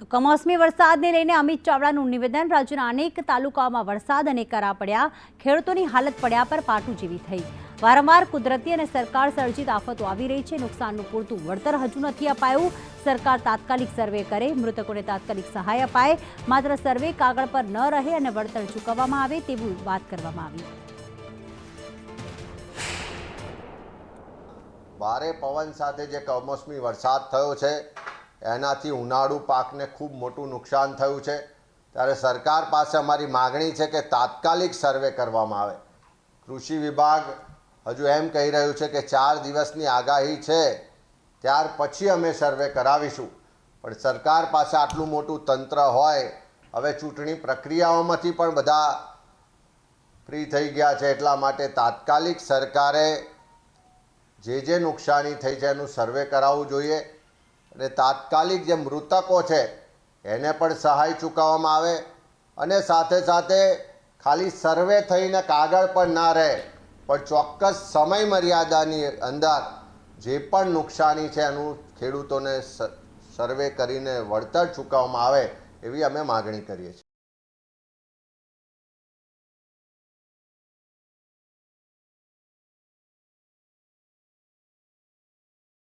તો કમોસમી વરસાદને લઈને અમિત ચાવડાનું નિવેદન, રાજ્યના અનેક તાલુકાઓમાં વરસાદ અને કરા પડ્યા, ખેડૂતોની હાલત પડ્યા પર પાટું જેવી થઈ. વારંવાર કુદરતી અને સરકાર સર્જિત આફતો આવી રહી છે, નુકસાનનું પૂરતું વળતર હજુ નથી અપાયું. સરકાર તાત્કાલિક સર્વે કરે, મૃતકોને તાત્કાલિક સહાય અપાય. માત્ર સર્વે કાગળ પર ન રહે અને વળતર ચૂકવવામાં આવે તેવી વાત કરવામાં આવી. ભારે પવન સાથે જે કમોસમી વરસાદ થયો છે એનાથી ઉનાળુ પાકને ખૂબ મોટું નુકસાન થયું છે. ત્યારે સરકાર પાસે અમારી માગણી છે કે તાત્કાલિક સર્વે કરવામાં આવે. કૃષિ વિભાગ હજુ એમ કહી રહ્યું છે કે ચાર દિવસની આગાહી છે, ત્યાર પછી અમે સર્વે કરાવીશું. પણ સરકાર પાસે આટલું મોટું તંત્ર હોય, હવે ચૂંટણી પ્રક્રિયાઓમાંથી પણ બધા ફ્રી થઈ ગયા છે, એટલા માટે તાત્કાલિક સરકારે જે જે નુકસાની થઈ છે એનું સર્વે કરાવવું જોઈએ. અને તાત્કાલિક જે મૃતકો છે, એને પણ સહાય ચૂકવવામાં આવે અને સાથે સાથે ખાલી સર્વે થઈને કાગળ પણ ના રહે, પણ ચોક્કસ સમય મર્યાદાની અંદર જે પણ નુકસાની છે એનું ખેડૂતોને સર્વે કરીને વળતર ચૂકવવામાં આવે એવી અમે માગણી કરીએ છીએ.